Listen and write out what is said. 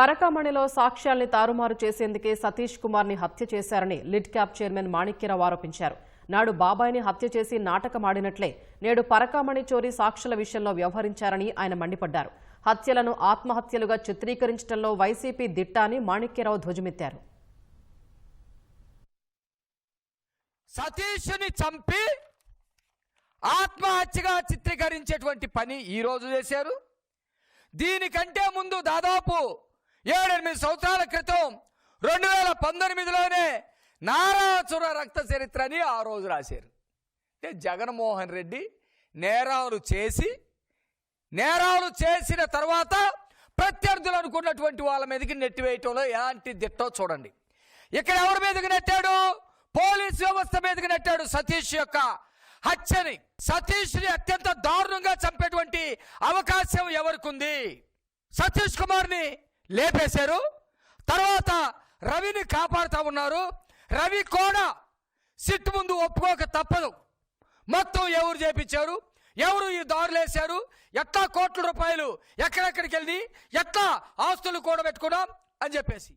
పరకామణిలో సాక్ష్యాల్ని తారుమారు చేసేందుకే సతీష్ కుమార్ని హత్య చేశారని లిడ్ క్యాప్ చైర్మన్ మాణిక్యరావు ఆరోపించారు. నాడు బాబాయిని హత్య చేసి నాటకమాడినట్లే నేడు పరకామణి చోరీ సాక్షుల విషయంలో వ్యవహరించారని ఆయన మండిపడ్డారు. హత్యలను ఆత్మహత్యలుగా చిత్రీకరించడంలో వైసీపీ దిట్ట అని మాణిక్యరావు ధ్వజమెత్తారు. సతీష్ని చంపి ఆత్మహత్యగా చిత్రీకరించేటువంటి పని ఈరోజు చేశారు. దీనికంటే ముందు దాదాపు ఏడెనిమిది సంవత్సరాల క్రితం రెండు వేల పంతొమ్మిదిలోనే నారాచుర రక్త చరిత్ర అని ఆ రోజు రాశారు. అంటే జగన్మోహన్ రెడ్డి నేరాలు చేసి నేరాలు చేసిన తర్వాత ప్రత్యర్థులు అనుకున్నటువంటి వాళ్ళ మీదకి నెట్టివేయటంలో ఎలాంటి దిట్టో చూడండి. ఇక్కడ ఎవరి మీదకి నెట్టాడు? పోలీస్ వ్యవస్థ మీదకి నెట్టాడు సతీష్ యొక్క హత్యని. సతీష్ని అత్యంత దారుణంగా చంపేటువంటి అవకాశం ఎవరికి ఉంది సతీష్ కుమార్ని లేపేశారు. తర్వాత రవిని కాపాడుతూ ఉన్నారు. రవి కూడా సిట్ ముందు ఒప్పుకోక తప్పదు. మొత్తం ఎవరు చేపించారు? ఎవరు ఈ దారులు వేశారు? ఎట్లా కోట్ల రూపాయలు ఎక్కడెక్కడికి వెళ్ళి ఎట్లా ఆస్తులు కూడబెట్టుకున్నాం అని చెప్పేసి.